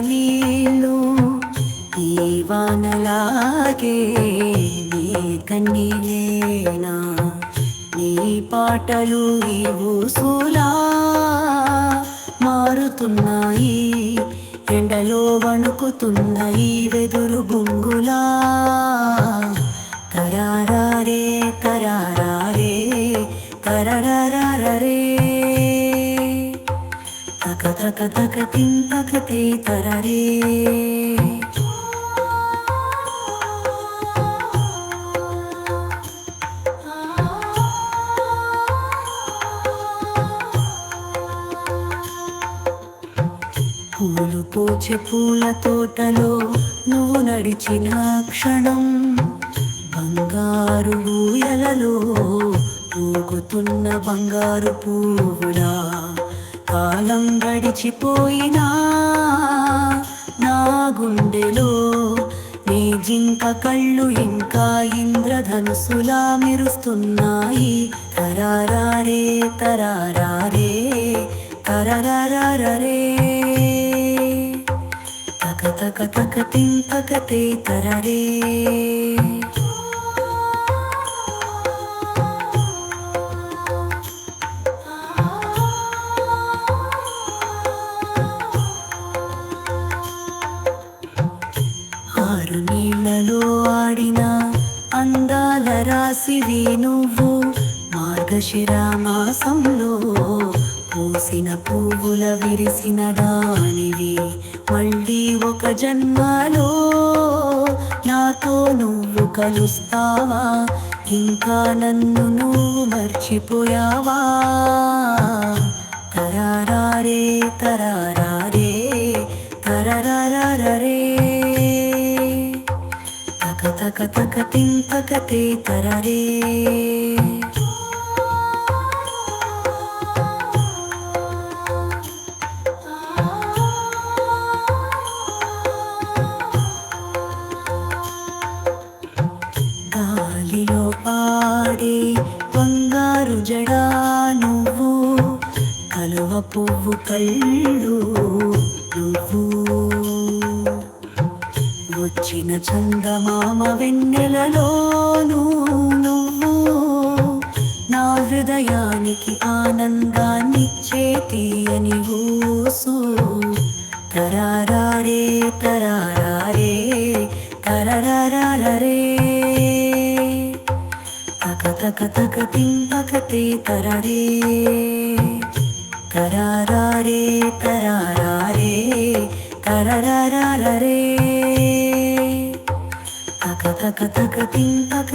నీళ్ళు ఈ వానలాగే నీ కన్నీలేనా? నీ పాటలు ఈ ఊసులా మారుతున్నాయి ఎండలో వణుకుతున్నాయి వెదురు బొంగులా. కరారారే కరారారే కథ కథ తక కథే తరరే పూలు పూచే పూల తోటలో నువ్వు నడిచిన క్షణం. బంగారు ఊయలలో ఊగుతున్న బంగారు పువ్వులా. కాలం గడిచిపోయినా నా గుండెలో నీ జింక కళ్ళు ఇంకా ఇంద్రధనుసులా మెరుస్తున్నాయి. తరారారే తరారారే తరరరే తక తక తక తిం తక తే తరరే. ఆరు నీళ్ళలో ఆడిన అందాల రాసివి నువ్వు మార్గశిర మాసంలో పూసిన పువ్వుల విరిసిన దానివి మళ్ళీ ఒక జన్మలో. నాతో నువ్వు కలుస్తావా? ఇంకా నన్ను నువ్వు మర్చిపోయావా? తరారే తరారారే తరారారే తక తక తింపక తిం తే తరరే గాలిలో పాడే బంగారు జడా నువ్వు కలువ పువ్వు కళ్ళు నువ్వు. వచ్చిన చందమామ వెన్నెలలోను నా హృదయానికి ఆనందాన్ని చేతీయని ఊసు. తరారారే తరారారే తరారారే తక తక తక తింపకతే తరరే. తరారారే తరారారే తరారారే కథ కథ తక తిం తక